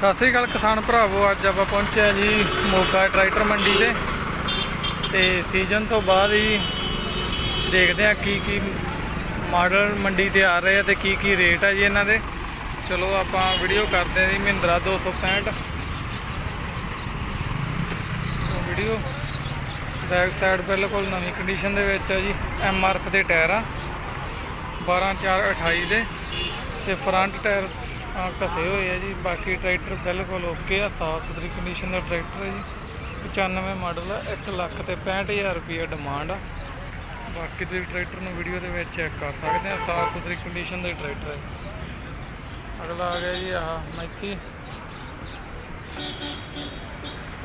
ਸਤਿ ਸ੍ਰੀ ਅਕਾਲ ਕਿਸਾਨ ਭਰਾਵੋ, ਅੱਜ ਆਪਾਂ ਪਹੁੰਚਿਆ ਜੀ ਮੋਗਾ ਟਰੈਕਟਰ ਮੰਡੀ ਤੇ। ਤੇ ਸੀਜ਼ਨ ਤੋਂ ਬਾਅਦ ਹੀ ਦੇਖਦੇ ਹਾਂ ਕੀ ਕੀ ਮਾਡਲ ਮੰਡੀ ਤੇ ਆ ਰਹੇ ਆ ਤੇ ਕੀ ਕੀ ਰੇਟ ਆ ਜੀ ਇਹਨਾਂ ਦੇ। ਚਲੋ ਆਪਾਂ ਵੀਡੀਓ ਕਰਦੇ ਹਾਂ ਜੀ, ਮਹਿੰਦਰਾ 265 ਵੀਡੀਓ ਬੈਕ ਸਾਈਡ ਬਿਲਕੁਲ ਨਵੀਂ ਕੰਡੀਸ਼ਨ ਦੇ ਵਿੱਚ ਆ ਜੀ ਐਮ ਆਰ ਪੀ ਦੇ ਟਾਇਰ ਆ। 12 4 28 ਦੇ। ਤੇ ਫਰੰਟ ਟਾਇਰ ਅਹ, ਘਸੇ ਹੋਏ ਆ ਜੀ। ਬਾਕੀ ਟਰੈਕਟਰ ਬਿਲਕੁਲ ਓਕੇ ਆ ਸਾਫ਼ ਸੁਥਰੀ ਕੰਡੀਸ਼ਨ ਦਾ ਟਰੈਕਟਰ ਹੈ ਜੀ। 95 ਮਾਡਲ ਆ 1 ਲੱਖ ਤੇ 65000 ਰੁਪਏ ਡਿਮਾਂਡ ਆ। ਬਾਕੀ ਤੁਸੀਂ ਟਰੈਕਟਰ ਨੂੰ ਵੀਡੀਓ ਦੇ ਵਿੱਚ ਚੈੱਕ ਕਰ ਸਕਦੇ ਆ ਸਾਫ਼ ਸੁਥਰੀ ਕੰਡੀਸ਼ਨ ਦਾ ਟਰੈਕਟਰ ਹੈ। ਅਗਲਾ ਆ ਗਿਆ ਜੀ ਆਹ ਮੈਕਸੀ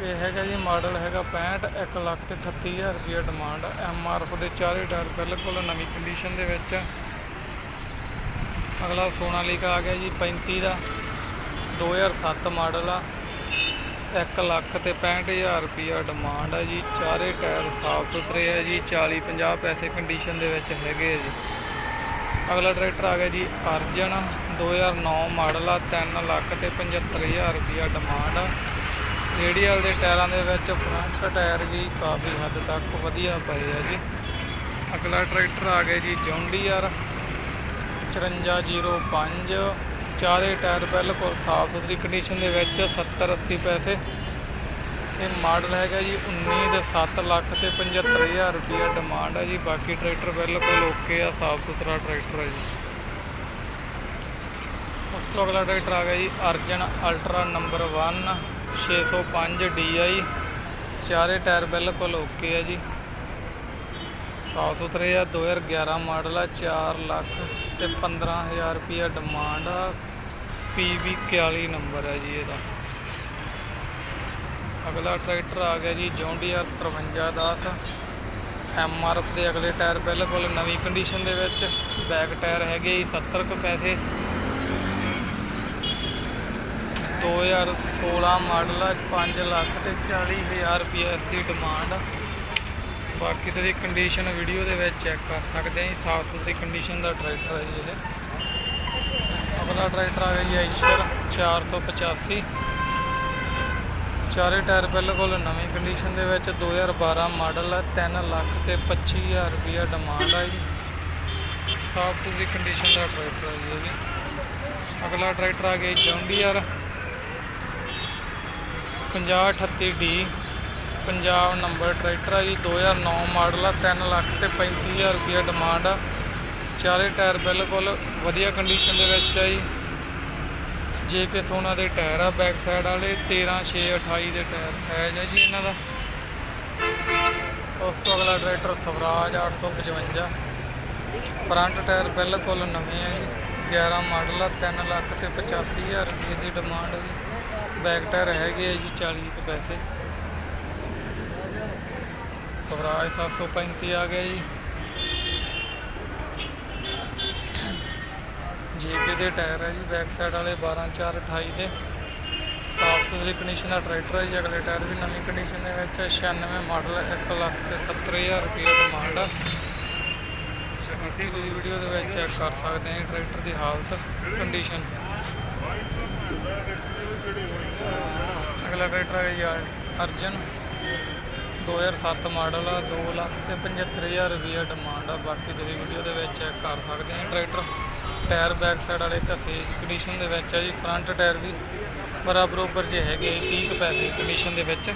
ਇਹ ਹੈਗਾ ਜੀ ਮਾਡਲ ਹੈਗਾ 65 1 ਲੱਖ ਤੇ 38000 ਰੁਪਏ ਡਿਮਾਂਡ ਆ। ਐਮ ਆਰ ਐਫ ਦੇ ਚਾਰੇ ਟਾਇਰ ਬਿਲਕੁਲ ਨਵੀਂ ਕੰਡੀਸ਼ਨ ਦੇ ਵਿੱਚ ਆ। ਅਗਲਾ ਸੋਨਾਲੀਕਾ ਆ ਗਿਆ ਜੀ 35 ਦਾ 2007 ਮਾਡਲ ਆ। 1 ਲੱਖ ਤੇ 65000 ਰੁਪਿਆ ਡਿਮਾਂਡ ਆ ਜੀ, ਚਾਰੇ ਟਾਇਰ ਸਾਫ਼ ਸੁਥਰੇ ਆ ਜੀ 40 50 ਪੈਸੇ ਕੰਡੀਸ਼ਨ ਦੇ ਵਿੱਚ ਹੈਗੇ ਆ ਜੀ। ਅਗਲਾ ਟਰੈਕਟਰ ਆ ਗਿਆ ਜੀ, ਅਰਜਨ 2009 ਮਾਡਲ ਆ 3 ਲੱਖ ਤੇ 75000 ਰੁਪਿਆ ਡਿਮਾਂਡ ਆ। ਰੇਡੀਅਲ ਦੇ ਟਾਇਰਾਂ ਦੇ ਵਿੱਚ ਫਰੰਟ ਟਾਇਰ ਵੀ ਕਾਫੀ ਹੱਦ ਤੱਕ ਵਧੀਆ ਪਏ ਆ ਜੀ। ਅਗਲਾ ਟਰੈਕਟਰ ਆ ਗਿਆ ਜੀ, ਜੌਂਡੀਆਰ। 5405 ਚਾਰੇ ਟਾਇਰ ਬਿਲਕੁਲ ਸਾਫ਼ ਸੁਥਰੀ ਕੰਡੀਸ਼ਨ ਦੇ ਵਿੱਚ 70 80 ਪੈਸੇ। ਇਹ ਮਾਡਲ ਹੈਗਾ ਜੀ 19 ਦੇ 7 ਲੱਖ ਤੇ 75000 ਰੁਪਏ ਡਿਮਾਂਡ ਹੈ ਜੀ। ਬਾਕੀ ਟਰੈਕਟਰ ਬਿਲਕੁਲ ਓਕੇ ਆ, ਸਾਫ਼ ਸੁਥਰਾ ਟਰੈਕਟਰ ਹੈ ਜੀ। ਉਸ ਤੋਂ ਅਗਲਾ ਟਰੈਕਟਰ ਆ ਗਿਆ ਜੀ ਅਰਜਨ ਅਲਟਰਾ ਨੰਬਰ 1 605 DI ਚਾਰੇ ਟਾਇਰ ਬਿਲਕੁਲ ਓਕੇ ਆ ਜੀ। ਸਾਫ਼ ਸੁਥਰੇ ਆ 2011 ਮਾਡਲ ਆ 4 ਲੱਖ ਤੇ 15000 ਰੁਪਿਆ ਡਿਮਾਂਡ ਆ। PV 41 ਨੰਬਰ ਹੈ ਜੀ ਇਹਦਾ। ਅਗਲਾ ਟਰੈਕਟਰ ਆ ਗਿਆ ਜੀ ਜੌਂਡੀਆਰ 5310 ਐਮਆਰਐਫ ਦੇ ਅਗਲੇ ਟਾਇਰ ਬਿਲਕੁਲ ਨਵੀਂ ਕੰਡੀਸ਼ਨ ਦੇ ਵਿੱਚ। ਬੈਕ ਟਾਇਰ ਹੈਗੇ ਜੀ 70 ਕੁ ਪੈਸੇ। 2016 ਮਾਡਲ ਆ 5 ਲੱਖ ਤੇ 40000 ਰੁਪਏ ਇਸ ਦੀ ਡਿਮਾਂਡ ਆ। ਬਾਕੀ ਤੁਸੀਂ ਕੰਡੀਸ਼ਨ ਵੀਡੀਓ ਦੇ ਵਿੱਚ ਚੈੱਕ ਕਰ ਸਕਦੇ ਆ ਜੀ, ਸਾਫ਼ ਸੁਥਰੀ ਕੰਡੀਸ਼ਨ ਦਾ ਟਰੈਕਟਰ ਹੈ ਜੀ ਇਹ। ਅਗਲਾ ਟਰੈਕਟਰ ਆ ਗਿਆ ਜੀ ਆਈਸ਼ਰ 485 ਚਾਰੇ ਟਾਇਰ ਬਿਲਕੁਲ ਨਵੀਂ ਕੰਡੀਸ਼ਨ ਦੇ ਵਿੱਚ 2012 ਮਾਡਲ ਹੈ 3 ਲੱਖ ਤੇ 25000 ਰੁਪਇਆ ਡਿਮਾਂਡ ਆ ਜੀ। ਸਾਫ਼ ਸੁਥਰੀ ਕੰਡੀਸ਼ਨ ਦਾ ਟਰੈਕਟਰ ਹੈ ਜੀ ਇਹ ਵੀ। ਅਗਲਾ ਟਰੈਕਟਰ ਆ ਗਿਆ ਜੌਂਡੀਆਰ 5038D ਪੰਜਾਬ ਨੰਬਰ ਟਰੈਕਟਰ ਆ ਜੀ 2009 ਮਾਡਲ ਆ 3 ਲੱਖ ਤੇ 35000 ਰੁਪਇਆ ਡਿਮਾਂਡ ਆ। ਚਾਰੇ ਟਾਇਰ ਬਿਲਕੁਲ ਵਧੀਆ ਕੰਡੀਸ਼ਨ ਦੇ ਵਿੱਚ ਆ ਜੀ। ਜੇ ਕੇ ਸੋਨਾ ਦੇ ਟਾਇਰ ਆ ਬੈਕ ਸਾਈਡ ਵਾਲੇ 13 6 28 ਦੇ ਟਾਇਰ ਸਾਈਜ਼ ਆ ਜੀ ਇਹਨਾਂ ਦਾ। ਉਸ ਤੋਂ ਅਗਲਾ ਟਰੈਕਟਰ ਸਵਰਾਜ 855 ਫਰੰਟ ਟਾਇਰ ਬਿਲਕੁਲ ਨਵੇਂ ਆ ਜੀ 11 ਮਾਡਲ ਆ 3 ਲੱਖ ਤੇ 85000 ਰੁਪਏ ਦੀ ਡਿਮਾਂਡ ਆ ਜੀ। ਬੈਕ ਟਾਇਰ ਹੈਗੇ ਆ ਜੀ 40 ਕੁ ਪੈਸੇ। ਸਵਰਾਜ 735 ਆ ਗਿਆ ਜੀ। ਜੇਕੇ ਦੇ ਟਾਇਰ ਹੈ ਜੀ ਬੈਕ ਸਾਈਡ ਵਾਲੇ 12 4 28 ਦੇ। ਸਾਫ਼ ਸੁਥਰੀ ਕੰਡੀਸ਼ਨ ਦਾ ਟਰੈਕਟਰ ਹੈ ਜੀ, ਅਗਲੇ ਟਾਇਰ ਵੀ ਨਵੀਂ ਕੰਡੀਸ਼ਨ ਦੇ ਵਿੱਚ ਹੈ 96 ਮਾਡਲ 1 ਲੱਖ ਤੇ 70000 ਰੁਪਏ ਡਿਮਾਂਡ ਆ। ਬਾਕੀ ਤੁਸੀਂ ਵੀਡੀਓ ਦੇ ਵਿੱਚ ਚੈੱਕ ਕਰ ਸਕਦੇ ਹਾਂ ਟਰੈਕਟਰ ਦੀ ਹਾਲਤ ਕੰਡੀਸ਼ਨ ਅਗਲਾ ਟਰੈਕਟਰ ਹੈ ਜੀ, ਅਰਜਨ। 2007 ਮਾਡਲ ਆ 2 ਲੱਖ ਤੇ 75000 ਰੁਪਏ ਡਿਮਾਂਡ ਆ। ਬਾਕੀ ਤੁਸੀਂ ਵੀਡੀਓ ਦੇ ਵਿੱਚ ਚੈੱਕ ਕਰ ਸਕਦੇ ਹੋ ਟਰੈਕਟਰ ਟਾਇਰ ਬੈਕ ਸਾਈਡ ਵਾਲੇ ਘਸੇ ਕੰਡੀਸ਼ਨ ਦੇ ਵਿੱਚ ਆ ਜੀ ਫਰੰਟ ਟਾਇਰ ਵੀ ਬਰਾਬਰ ਉੱਪਰ ਜੇ ਹੈਗੇ 30 ਕੁ ਪੈਸੇ ਕੰਡੀਸ਼ਨ ਦੇ ਵਿੱਚ।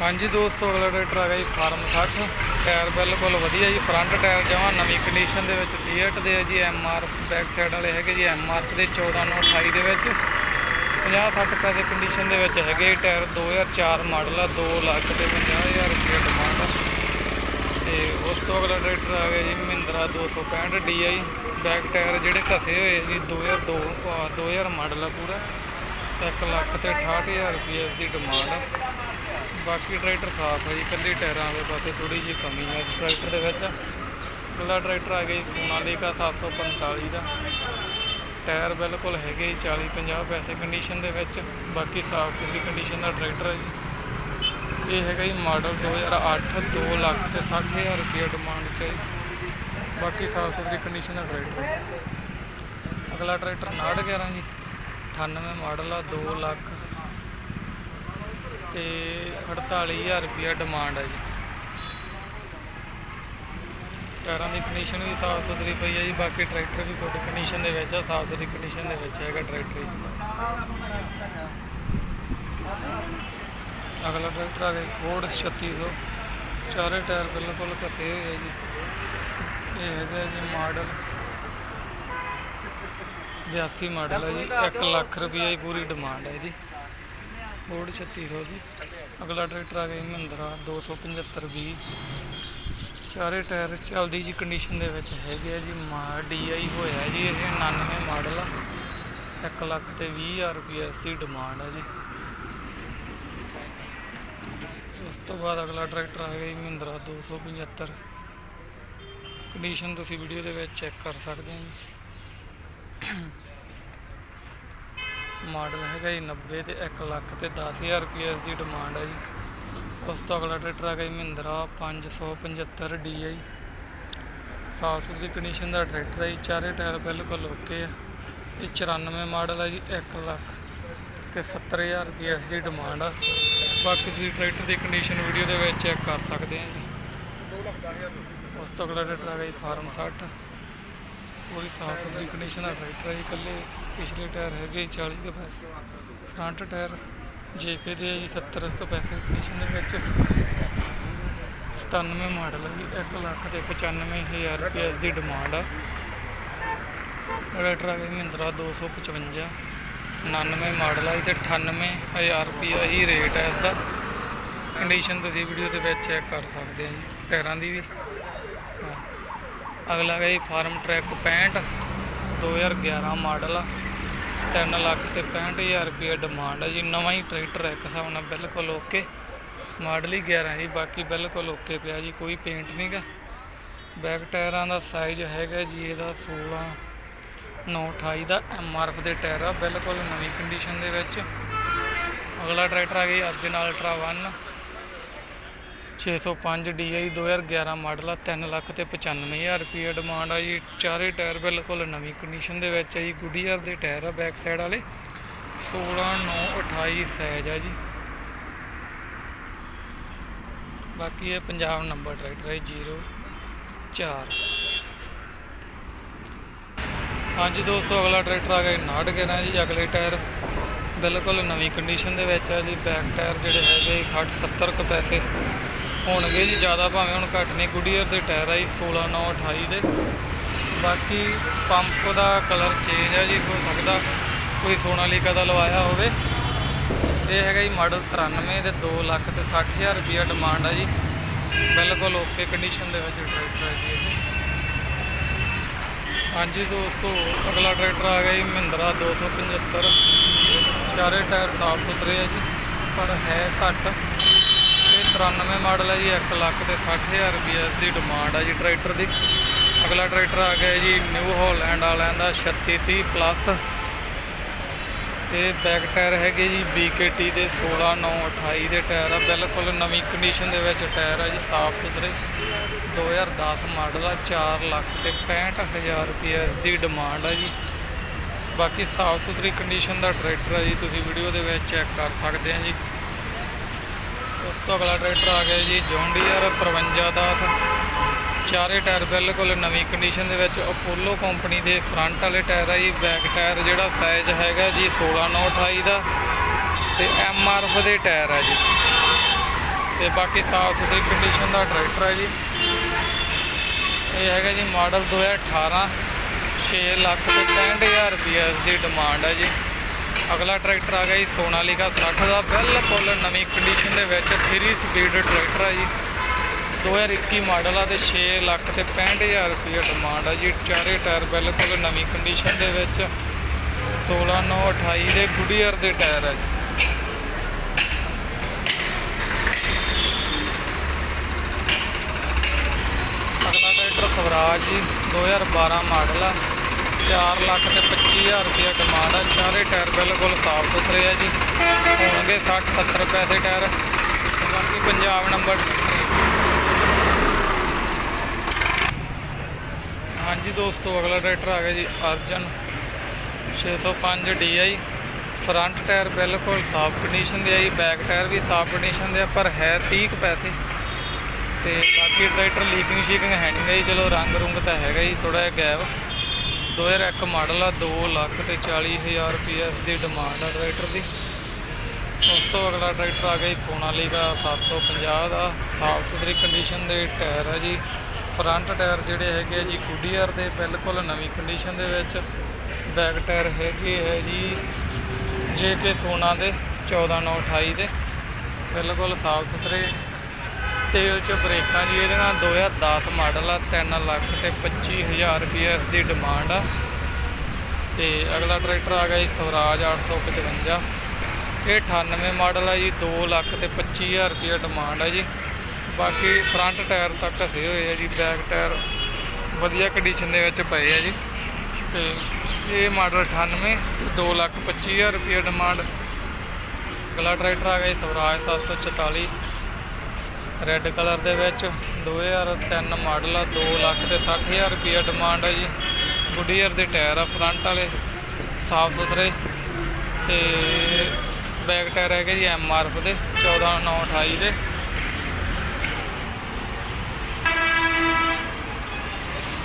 ਹਾਂਜੀ ਦੋਸਤੋ, ਅਗਲਾ ਟਰੈਕਟਰ ਆ ਗਿਆ ਜੀ, ਫਾਰਮ 60 ਟਾਇਰ ਬਿਲਕੁਲ ਵਧੀਆ ਜੀ ਫਰੰਟ ਟਾਇਰ ਜਮਾਂ ਨਵੀਂ ਕੰਡੀਸ਼ਨ ਦੇ ਵਿੱਚ ਸੀਟ ਦੇ ਆ ਜੀ ਐਮ ਆਰ ਬੈਕ ਸਾਈਡ ਵਾਲੇ ਹੈਗੇ ਜੀ ਐਮ ਆਰ ਦੇ 14 ਨੂੰ 28 ਦੇ ਵਿੱਚ। 50 60 ਪੈਸੇ ਕੰਡੀਸ਼ਨ ਦੇ ਵਿੱਚ ਹੈਗੇ ਜੀ ਟਾਇਰ 2004 ਮਾਡਲ ਆ 2 ਲੱਖ ਤੇ 50000 ਰੁਪਏ ਡਿਮਾਂਡ ਆ। ਤੇ ਉਸ ਤੋਂ ਅਗਲਾ ਟਰੈਕਟਰ ਆ ਗਿਆ ਜੀ ਮਹਿੰਦਰਾ 265 DI ਬੈਕ ਟਾਇਰ ਜਿਹੜੇ ਘਸੇ ਹੋਏ ਜੀ 2002 ਅਹ 2000 ਮਾਡਲ ਆ ਪੂਰਾ। 1 ਲੱਖ ਤੇ 68000 ਰੁਪਏ ਇਸ ਦੀ ਡਿਮਾਂਡ ਆ। ਬਾਕੀ ਟਰੈਕਟਰ ਸਾਫ਼ ਹੈ ਜੀ, ਇਕੱਲੇ ਟਾਇਰਾਂ ਦੇ ਪਾਸੇ ਥੋੜੀ ਜਿਹੀ ਕਮੀ ਹੈ ਇਸ ਟਰੈਕਟਰ ਦੇ ਵਿੱਚ। ਅਗਲਾ ਟਰੈਕਟਰ ਆ ਗਿਆ ਜੀ ਸੋਨਾਲੀਕਾ 745 ਦਾ। ਟਾਇਰ ਬਿਲਕੁਲ ਹੈਗੇ ਜੀ 40 50 ਪੈਸੇ ਕੰਡੀਸ਼ਨ ਦੇ ਵਿੱਚ, ਬਾਕੀ ਸਾਫ਼ ਸੁਥਰੀ ਕੰਡੀਸ਼ਨ ਦਾ ਟਰੈਕਟਰ ਹੈ ਜੀ। ਇਹ ਹੈਗਾ ਜੀ ਮਾਡਲ 2008 2 ਲੱਖ ਤੇ 60000 ਰੁਪਏ ਡਿਮਾਂਡ ਚ ਹੈ ਜੀ। ਬਾਕੀ ਸਾਫ਼ ਸੁਥਰੀ ਕੰਡੀਸ਼ਨ ਦਾ ਟਰੈਕਟਰ ਹੈ। ਅਗਲਾ ਟਰੈਕਟਰ 911 ਜੀ 98 ਮਾਡਲ ਆ 2 ਲੱਖ ਤੇ 48000 ਰੁਪਇਆ ਡਿਮਾਂਡ ਹੈ ਜੀ। ਟਾਇਰਾਂ ਦੀ ਕੰਡੀਸ਼ਨ ਵੀ ਸਾਫ਼ ਸੁਥਰੀ ਪਈ ਹੈ ਜੀ, ਬਾਕੀ ਟਰੈਕਟਰ ਵੀ ਗੁੱਡ ਕੰਡੀਸ਼ਨ ਦੇ ਵਿੱਚ ਆ, ਸਾਫ਼ ਸੁਥਰੀ ਕੰਡੀਸ਼ਨ ਦੇ ਵਿੱਚ ਹੈਗਾ ਟਰੈਕਟਰ ਅਗਲਾ ਟਰੈਕਟਰ ਆ ਗਿਆ ਫੋਰਡ 3600 ਚਾਰੇ ਟਾਇਰ ਬਿਲਕੁਲ ਕਸੇ ਹੋਏ ਆ ਜੀ। ਇਹ ਹੈਗਾ ਜੀ ਮਾਡਲ 82 ਮਾਡਲ ਹੈ ਜੀ 1 ਲੱਖ ਰੁਪਏ ਦੀ ਪੂਰੀ ਡਿਮਾਂਡ ਹੈ ਇਹਦੀ। ਫੋਰਡ 3600 ਦੀ। ਅਗਲਾ ਟਰੈਕਟਰ ਆ ਗਿਆ ਜੀ, ਮਹਿੰਦਰਾ 275 ਵੀ ਚਾਰੇ ਟਾਇਰ ਚਲਦੀ ਜੀ ਕੰਡੀਸ਼ਨ ਦੇ ਵਿੱਚ ਹੈਗੇ ਆ ਜੀ, ਮਾ ਡੀਆਈ ਹੋਇਆ ਜੀ ਇਹ 99 ਮਾਡਲ ਆ। 1 ਲੱਖ ਤੇ 20000 ਰੁਪਏ ਇਸ ਦੀ ਡਿਮਾਂਡ ਆ ਜੀ। ਉਸ ਤੋਂ ਬਾਅਦ ਅਗਲਾ ਟਰੈਕਟਰ ਆ ਗਿਆ ਜੀ ਮਹਿੰਦਰਾ 275 ਕੰਡੀਸ਼ਨ ਤੁਸੀਂ ਵੀਡੀਓ ਦੇ ਵਿੱਚ ਚੈੱਕ ਕਰ ਸਕਦੇ ਹੋ ਜੀ। ਮਾਡਲ ਹੈਗਾ ਜੀ 90 ਤੇ 1 ਲੱਖ ਤੇ 10000 ਰੁਪਏ ਇਸ ਦੀ ਡਿਮਾਂਡ ਹੈ ਜੀ। ਉਸ ਤੋਂ ਅਗਲਾ ਟਰੈਕਟਰ ਆ ਗਿਆ ਜੀ ਮਹਿੰਦਰਾ 575 DI ਸਾਫ਼ ਸੁਥਰੀ ਕੰਡੀਸ਼ਨ ਦਾ ਟਰੈਕਟਰ ਹੈ ਜੀ, ਚਾਰੇ ਟਾਇਰ ਬਿਲਕੁਲ ਓਕੇ ਆ। ਇਹ 94 ਮਾਡਲ ਹੈ ਜੀ 1 ਲੱਖ ਤੇ 70000 ਰੁਪਏ ਇਸ ਦੀ ਡਿਮਾਂਡ ਆ। ਬਾਕੀ ਤੁਸੀਂ ਟਰੈਕਟਰ ਦੀ ਕੰਡੀਸ਼ਨ ਵੀਡੀਓ ਦੇ ਵਿੱਚ ਚੈੱਕ ਕਰ ਸਕਦੇ ਆ ਜੀ। ਉਸ ਤੋਂ ਅਗਲਾ ਟਰੈਕਟਰ ਆ ਗਿਆ ਜੀ, ਫਾਰਮ 60 ਪੂਰੀ ਸਾਫ਼ ਸੁਥਰੀ ਕੰਡੀਸ਼ਨ ਦਾ ਟਰੈਕਟਰ ਹੈ ਜੀ, ਇਕੱਲੇ ਪਿਛਲੇ ਟਾਇਰ ਹੈਗੇ 40 ਕੁ ਪੈਸੇ ਫਰੰਟ ਟਾਇਰ ਜੇਕੇ ਦੇ ਆ ਜੀ 70 ਕੁ ਕੰਡੀਸ਼ਨ ਦੇ ਵਿੱਚ। 97 ਮਾਡਲ ਹੈ ਜੀ 1 ਲੱਖ ਤੇ 95000 ਰੁਪਏ ਇਸ ਦੀ ਡਿਮਾਂਡ ਆ। ਟਰੈਕਟਰ ਆ ਗਿਆ ਜੀ ਮਹਿੰਦਰਾ 255 99 ਮਾਡਲ ਆ ਜੀ ਤੇ 98000 ਰੁਪਏ ਹੀ ਰੇਟ ਹੈ ਇਸ ਦਾ ਕੰਡੀਸ਼ਨ ਤੁਸੀਂ ਵੀਡੀਓ ਦੇ ਵਿੱਚ ਚੈੱਕ ਕਰ ਸਕਦੇ ਆ ਜੀ, ਟਾਇਰਾਂ ਦੀ ਵੀ। ਅਗਲਾ ਹੈ ਜੀ ਫਾਰਮ ਟਰੈਕ 65 2011 ਮਾਡਲ ਆ। 3 ਲੱਖ ਤੇ 65000 ਰੁਪਏ ਡਿਮਾਂਡ ਹੈ ਜੀ। ਨਵਾਂ ਹੀ ਟਰੈਕਟਰ ਹੈ ਇੱਕ ਹਿਸਾਬ ਨਾਲ ਬਿਲਕੁਲ ਓਕੇ ਮਾਡਲ ਹੀ 11 ਜੀ, ਬਾਕੀ ਬਿਲਕੁਲ ਓਕੇ ਪਿਆ ਜੀ, ਕੋਈ ਪੇਂਟ ਨਹੀਂਗਾ ਬੈਕ ਟਾਇਰਾਂ ਦਾ ਸਾਈਜ਼ ਹੈਗਾ ਜੀ, ਇਹਦਾ 16 928 ਦਾ ਐਮਆਰਐਫ ਦੇ ਟਾਇਰ ਆ, ਬਿਲਕੁਲ ਨਵੀਂ ਕੰਡੀਸ਼ਨ ਦੇ ਵਿੱਚ। ਅਗਲਾ ਟਰੈਕਟਰ ਆ ਗਿਆ ਅਰਜਨ ਅਲਟਰਾ 1 605 DI 2011 ਮਾਡਲ ਆ 3 ਲੱਖ ਤੇ 95000 ਰੁਪਏ ਡਿਮਾਂਡ ਆ ਜੀ। ਚਾਰੇ ਟਾਇਰ ਬਿਲਕੁਲ ਨਵੀਂ ਕੰਡੀਸ਼ਨ ਦੇ ਵਿੱਚ ਆ ਜੀ। ਗੁੱਡੀਅਰ ਦੇ ਟਾਇਰ ਆ ਬੈਕ ਸਾਈਡ ਵਾਲੇ। 16 9 28 ਸਾਈਜ਼ ਆ ਜੀ। ਬਾਕੀ ਇਹ ਪੰਜਾਬ ਨੰਬਰ ਟਰੈਕਟਰ ਹੈ 04 ਹਾਂਜੀ ਦੋਸਤੋ, ਅਗਲਾ ਟਰੈਕਟਰ ਆ ਗਿਆ 911 ਜੀ। ਅਗਲੇ ਟਾਇਰ ਬਿਲਕੁਲ ਨਵੀਂ ਕੰਡੀਸ਼ਨ ਦੇ ਵਿੱਚ ਆ ਜੀ। ਬੈਕ ਟਾਇਰ ਜਿਹੜੇ ਹੈਗੇ 60 70 ਕੁ ਪੈਸੇ। ਹੋਣਗੇ ਜੀ, ਜ਼ਿਆਦਾ ਭਾਵੇਂ ਹੁਣ ਘੱਟ ਨਹੀਂ ਗੁਡੀਅਰ ਦੇ ਟਾਇਰ ਆ ਜੀ 16 9 28 ਦੇ। ਬਾਕੀ ਪੰਪ ਦਾ ਕਲਰ ਚੇਂਜ ਆ ਜੀ, ਹੋ ਸਕਦਾ ਕੋਈ ਸੋਨਾਲੀਕਾ ਦਾ ਲਵਾਇਆ ਹੋਵੇ। ਇਹ ਹੈਗਾ ਜੀ ਮਾਡਲ 93 ਤੇ 2 ਲੱਖ ਤੇ 60000 ਰੁਪਇਆ ਡਿਮਾਂਡ ਆ ਜੀ। ਬਿਲਕੁਲ ਓਕੇ ਕੰਡੀਸ਼ਨ ਦੇ ਵਿੱਚ ਟਰੈਕਟਰ ਹੈ ਜੀ ਹਾਂਜੀ ਦੋਸਤੋ, ਅਗਲਾ ਟਰੈਕਟਰ ਆ ਗਿਆ ਜੀ ਮਹਿੰਦਰਾ 275 ਚਾਰੇ ਟਾਇਰ ਸਾਫ਼ ਸੁਥਰੇ ਆ ਜੀ, ਪਰ ਹੈ ਘੱਟ। ਇਹ 93 ਮਾਡਲ ਹੈ ਜੀ 1 ਲੱਖ ਤੇ 60000 ਰੁਪਏ ਇਸ ਦੀ ਡਿਮਾਂਡ ਆ ਜੀ ਟਰੈਕਟਰ ਦੀ। ਅਗਲਾ ਟਰੈਕਟਰ ਆ ਗਿਆ ਜੀ ਨਿਊ ਹਾਲੈਂਡ ਵਾਲਿਆਂ ਦਾ 3630 ਪਲੱਸ ਇਹ ਬੈਕ ਟਾਇਰ ਹੈਗੇ ਜੀ BKT ਦੇ 16 9 28 ਦੇ ਟਾਇਰ ਆ। ਬਿਲਕੁਲ ਨਵੀਂ ਕੰਡੀਸ਼ਨ ਦੇ ਵਿੱਚ ਟਾਇਰ ਆ ਜੀ, ਸਾਫ਼ ਸੁਥਰੇ। 2010 ਮਾਡਲ ਆ 4 ਲੱਖ ਤੇ 65000 ਰੁਪਏ ਇਸ ਦੀ ਡਿਮਾਂਡ ਆ ਜੀ। ਬਾਕੀ ਸਾਫ਼ ਸੁਥਰੀ ਕੰਡੀਸ਼ਨ ਦਾ ਟਰੈਕਟਰ ਆ ਜੀ, ਤੁਸੀਂ ਵੀਡੀਓ ਦੇ ਵਿੱਚ ਚੈੱਕ ਕਰ ਸਕਦੇ ਆ ਜੀ। ਉਸ ਤੋਂ ਅਗਲਾ ਟਰੈਕਟਰ ਆ ਗਿਆ ਜੀ ਜੌਨ ਡੀਅਰ 5510 ਚਾਰੇ ਟਾਇਰ ਬਿਲਕੁਲ ਨਵੀਂ ਕੰਡੀਸ਼ਨ ਦੇ ਵਿੱਚ ਅਪੋਲੋ ਕੰਪਨੀ ਦੇ ਫਰੰਟ ਵਾਲੇ ਟਾਇਰ ਆ ਜੀ ਬੈਕ ਟਾਇਰ ਜਿਹੜਾ ਸਾਈਜ਼ ਹੈਗਾ ਜੀ 16 9 28 ਦਾ ਤੇ ਐਮਆਰਐਫ ਦੇ ਟਾਇਰ ਆ ਜੀ। ਤੇ ਬਾਕੀ ਸਾਫ਼ ਸੁਥਰੀ ਕੰਡੀਸ਼ਨ ਦਾ ਟਰੈਕਟਰ ਹੈ ਜੀ। ਇਹ ਹੈਗਾ ਜੀ ਮਾਡਲ 2018 6 ਲੱਖ ਤੇ 65000 ਰੁਪਏ ਇਸ ਦੀ ਡਿਮਾਂਡ ਹੈ ਜੀ। ਅਗਲਾ ਟਰੈਕਟਰ ਆ ਗਿਆ ਜੀ ਸੋਨਾਲੀਕਾ 60 ਦਾ, ਬਿਲਕੁਲ ਨਵੀਂ ਕੰਡੀਸ਼ਨ ਦੇ ਵਿੱਚ 3 ਸਪੀਡ ਟਰੈਕਟਰ ਹੈ ਜੀ। 2021 ਮਾਡਲ ਆ ਤੇ 6 ਲੱਖ ਤੇ 65000 ਰੁਪਏ ਡਿਮਾਂਡ ਆ ਜੀ। ਚਾਰੇ ਟਾਇਰ ਬਿਲਕੁਲ ਨਵੀਂ ਕੰਡੀਸ਼ਨ ਦੇ ਵਿੱਚ। 16 9 28 ਦੇ ਗੁੱਡੀਅਰ ਦੇ ਟਾਇਰ ਆ ਜੀ। ਅਗਲਾ ਟਰੈਕਟਰ ਸਵਰਾਜ ਜੀ 2012 ਮਾਡਲ ਆ। 4 ਲੱਖ ਤੇ 25000 ਰੁਪਏ ਡਿਮਾਂਡ ਆ। ਚਾਰੇ ਟਾਇਰ ਬਿਲਕੁਲ ਸਾਫ਼ ਸੁਥਰੇ ਆ ਜੀ। ਹੋਣਗੇ 60 70 ਪੈਸੇ ਟਾਇਰ। ਬਾਕੀ ਪੰਜਾਬ ਨੰਬਰ ਹਾਂਜੀ ਦੋਸਤੋ, ਅਗਲਾ ਟਰੈਕਟਰ ਆ ਗਿਆ ਜੀ ਅਰਜਨ। 605 DI ਫਰੰਟ ਟਾਇਰ ਬਿਲਕੁਲ ਸਾਫ਼ ਕੰਡੀਸ਼ਨ ਦੇ ਆ ਜੀ। ਬੈਕ ਟਾਇਰ ਵੀ ਸਾਫ਼ ਕੰਡੀਸ਼ਨ ਦੇ ਆ, ਪਰ ਹੈ 30 ਪੈਸੇ। ਤੇ ਬਾਕੀ ਟਰੈਕਟਰ ਲੀਕਿੰਗ ਸ਼ੀਕਿੰਗ ਹੈ ਨਹੀਂ ਗਾ ਜੀ। ਚਲੋ ਰੰਗ ਰੁੰਗ ਤਾਂ ਹੈਗਾ ਜੀ ਥੋੜਾ ਜਿਹਾ ਗੈਪ 2001 ਮਾਡਲ ਆ 2 ਲੱਖ ਤੇ 40 ਹਜ਼ਾਰ ਰੁਪਏ ਦੀ ਡਿਮਾਂਡ ਆ ਟਰੈਕਟਰ ਦੀ। ਉਸ ਤੋਂ ਅਗਲਾ ਟਰੈਕਟਰ ਆ ਗਿਆ ਜੀ ਸੋਨਾਲੀਕਾ 750 ਦਾ। ਸਾਫ਼ ਸੁਥਰੀ ਕੰਡੀਸ਼ਨ ਦੇ ਟਾਇਰ ਆ ਜੀ। ਫਰੰਟ ਟਾਇਰ ਜਿਹੜੇ ਹੈਗੇ ਆ ਜੀ ਗੁੱਡੀਅਰ ਦੇ ਬਿਲਕੁਲ ਨਵੀਂ ਕੰਡੀਸ਼ਨ ਦੇ ਵਿੱਚ। ਬੈਕ ਟਾਇਰ ਹੈਗੇ ਹੈ ਜੀ, ਜੇ ਕੇ ਸੋਨਾ ਦੇ 14928 ਦੇ। ਬਿਲਕੁਲ ਸਾਫ਼ ਸੁਥਰੇ ਤੇਲ ਚ ਬ੍ਰੇਕਾਂ ਜੀ, ਇਹਦੇ ਨਾਲ 2010 ਮਾਡਲ ਆ 3 ਲੱਖ ਤੇ 25000 ਰੁਪਏ ਦੀ ਡਿਮਾਂਡ ਆ। ਤੇ ਅਗਲਾ ਟਰੈਕਟਰ ਆ ਗਿਆ ਜੀ ਸਵਰਾਜ 855 ਇਹ 98 ਮਾਡਲ ਆ ਜੀ 2 ਲੱਖ ਤੇ 25000 ਰੁਪਏ ਡਿਮਾਂਡ ਆ ਜੀ। ਬਾਕੀ ਫਰੰਟ ਟਾਇਰ ਤੱਕ ਘਸੇ ਹੋਏ ਆ ਜੀ ਬੈਕ ਟਾਇਰ ਵਧੀਆ ਕੰਡੀਸ਼ਨ ਦੇ ਵਿੱਚ ਪਏ ਆ ਜੀ। ਤੇ ਇਹ ਮਾਡਲ 98 ਤੇ 2 ਲੱਖ 25000 ਰੁਪਏ ਡਿਮਾਂਡ ਅਗਲਾ ਟਰੈਕਟਰ ਆ ਗਿਆ ਜੀ ਸਵਰਾਜ 744 ਰੈੱਡ ਕਲਰ ਦੇ ਵਿੱਚ 2003 ਮਾਡਲ ਆ 2 ਲੱਖ ਤੇ 60000 ਰੁਪਏ ਡਿਮਾਂਡ ਆ ਜੀ। ਗੁੱਡੀਅਰ ਦੇ ਟਾਇਰ ਆ ਫਰੰਟ ਵਾਲੇ, ਸਾਫ਼ ਸੁਥਰੇ। ਤੇ ਬੈਕ ਟਾਇਰ ਹੈਗੇ ਜੀ ਐਮ ਆਰ ਐਫ ਦੇ 14928 ਦੇ।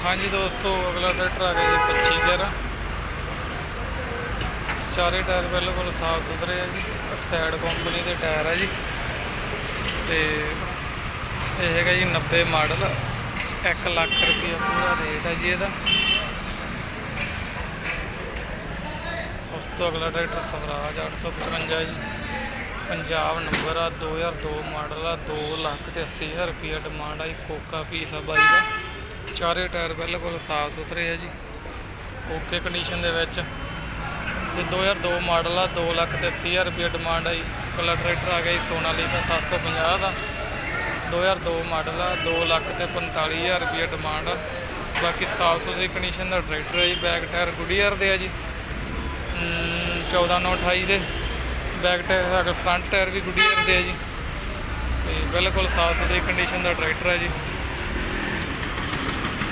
ਹਾਂਜੀ ਦੋਸਤੋ, ਅਗਲਾ ਟਰੈਕਟਰ ਆ ਗਿਆ ਜੀ 25 ਗੇਅਰ ਚਾਰੇ ਟਾਇਰ ਬਿਲਕੁਲ ਸਾਫ਼ ਸੁਥਰੇ ਆ ਜੀ ਸਾਈਡ ਕੰਪਨੀ ਦੇ ਟਾਇਰ ਆ ਜੀ। ਤੇ ਇਹ ਹੈਗਾ ਜੀ 90 ਮਾਡਲ 1 ਲੱਖ ਰੁਪਏ ਪੂਰਾ ਰੇਟ ਹੈ ਜੀ ਇਹਦਾ। ਉਸ ਤੋਂ ਅਗਲਾ ਟਰੈਕਟਰ ਸਵਰਾਜ 855 ਜੀ। ਪੰਜਾਬ ਨੰਬਰ ਆ 2002 ਮਾਡਲ ਆ 2 ਲੱਖ ਤੇ 80000 ਰੁਪਏ ਡਿਮਾਂਡ ਆਈ ਕੋਕਾ ਪੀਸ ਆ ਬਾਈ ਦਾ। ਚਾਰੇ ਟਾਇਰ ਬਿਲਕੁਲ ਸਾਫ਼ ਸੁਥਰੇ ਆ ਜੀ, ਓਕੇ ਕੰਡੀਸ਼ਨ ਦੇ ਵਿੱਚ। ਤੇ 2002 ਮਾਡਲ ਆ 2 ਲੱਖ ਤੇ 80000 ਰੁਪਏ ਡਿਮਾਂਡ ਆਈ ਜੀ। ਅਗਲਾ ਟਰੈਕਟਰ ਆ ਗਿਆ ਜੀ ਸੋਨਾਲੀਕਾ 750 ਦਾ। 2002 ਮਾਡਲ ਆ 2 ਲੱਖ ਤੇ 45000 ਰੁਪਏ ਡਿਮਾਂਡ ਆ। ਬਾਕੀ ਸਾਫ਼ ਸੁਥਰੀ ਕੰਡੀਸ਼ਨ ਦਾ ਟਰੈਕਟਰ ਹੈ ਜੀ ਬੈਕ ਟਾਇਰ ਗੁੱਡੀਅਰ ਦੇ ਆ ਜੀ। 14928 ਦੇ। ਬੈਕ ਟਾਇਰ ਅਗਰ ਫਰੰਟ ਟਾਇਰ ਵੀ ਗੁੱਡੀਅਰ ਦੇ ਆ ਜੀ। ਤੇ ਬਿਲਕੁਲ ਸਾਫ਼ ਸੁਥਰੀ ਕੰਡੀਸ਼ਨ ਦਾ ਟਰੈਕਟਰ ਹੈ ਜੀ।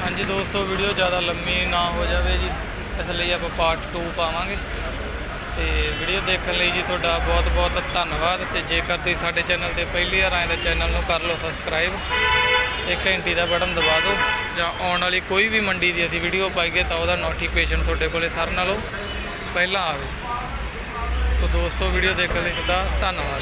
ਹਾਂਜੀ ਦੋਸਤੋ ਵੀਡੀਓ ਜ਼ਿਆਦਾ ਲੰਮੀ ਨਾ ਹੋ ਜਾਵੇ ਜੀ। ਇਸ ਲਈ ਆਪਾਂ ਪਾਰਟ 2 ਪਾਵਾਂਗੇ। ਤੇ ਵੀਡੀਓ ਦੇਖਣ ਲਈ ਜੀ ਤੁਹਾਡਾ ਬਹੁਤ ਬਹੁਤ ਧੰਨਵਾਦ ਤੇ ਜੇਕਰ ਤੁਸੀਂ ਸਾਡੇ ਚੈਨਲ ਤੇ ਪਹਿਲੀ ਵਾਰ ਆਏ ਤਾਂ ਚੈਨਲ ਨੂੰ ਕਰ ਲਓ ਸਬਸਕ੍ਰਾਈਬ ਤੇ ਘੰਟੀ ਦਾ ਬਟਨ ਦਬਾ ਦਿਓ ਜਾਂ ਆਉਣ ਵਾਲੀ ਕੋਈ ਵੀ ਮੰਡੀ ਦੀ ਅਸੀਂ ਵੀਡੀਓ ਪਾਈਏ ਤਾਂ ਉਹਦਾ ਨੋਟੀਫਿਕੇਸ਼ਨ ਤੁਹਾਡੇ ਕੋਲੇ ਸਾਰਿਆਂ ਨਾਲੋਂ ਪਹਿਲਾਂ ਆਵੇ। ਤੋ ਦੋਸਤੋ ਵੀਡੀਓ ਦੇਖਣ ਲਈ ਤੁਹਾਡਾ ਧੰਨਵਾਦ।